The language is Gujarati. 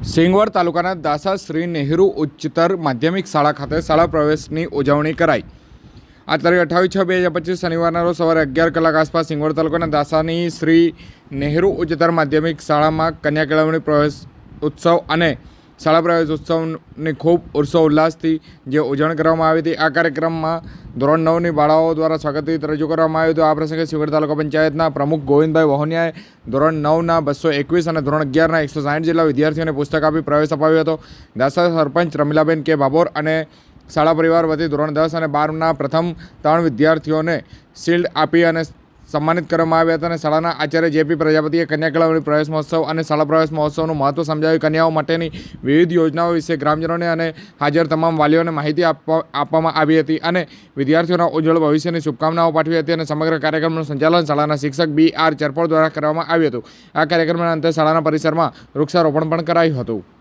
સિંગવડ તાલુકાના દાસા શ્રી નેહરુ ઉચ્ચતર માધ્યમિક શાળા ખાતે શાળા પ્રવેશની ઉજવણી કરાઈ. આ તારીખ અઠ્ઠાવીસ છ બે હજાર પચીસ શનિવારના રોજ સવારે અગિયાર કલાક આસપાસ સિંગવડ તાલુકાના દાસાની શ્રી નહેરુ ઉચ્ચતર માધ્યમિક શાળામાં કન્યા કેળવણી પ્રવેશ ઉત્સવ અને શાળા પ્રવેશ ઉત્સવની ખૂબ ઉત્સવ ઉલ્લાસથી જે ઉજવણી કરવામાં આવી હતી, આ કાર્યક્રમમાં ધોરણ નવની બાળાઓ દ્વારા સ્વાગતિત રજૂ કરવામાં આવ્યું હતું. આ પ્રસંગે શિવગઢ તાલુકા પંચાયતના પ્રમુખ ગોવિંદભાઈ વહોનિયાએ ધોરણ નવના બસો એકવીસ અને ધોરણ અગિયારના એકસો સાઠ જેટલા વિદ્યાર્થીઓને પુસ્તક આપી પ્રવેશ અપાવ્યો હતો. દાસા સરપંચ રમીલાબેન કે બાબોર અને શાળા પરિવાર વતી ધોરણ દસ અને બારના પ્રથમ ત્રણ વિદ્યાર્થીઓને શિલ્ડ આપી અને સન્માનિત કરવામાં આવ્યા હતા અને શાળાના આચાર્ય જેપી પ્રજાપતિએ કન્યા પ્રવેશ મહોત્સવ અને શાળા પ્રવેશ મહોત્સવનું મહત્વ સમજાવી કન્યાઓ માટેની વિવિધ યોજનાઓ વિશે ગ્રામજનોને અને હાજર તમામ વાલીઓને માહિતી આપવા આપવામાં આવી હતી અને વિદ્યાર્થીઓના ઉજ્જવળ ભવિષ્યની શુભકામનાઓ પાઠવી હતી અને સમગ્ર કાર્યક્રમનું સંચાલન શાળાના શિક્ષક બી આર ચરપોળ દ્વારા કરવામાં આવ્યું હતું. આ કાર્યક્રમના અંતે શાળાના પરિસરમાં વૃક્ષારોપણ પણ કરાયું હતું.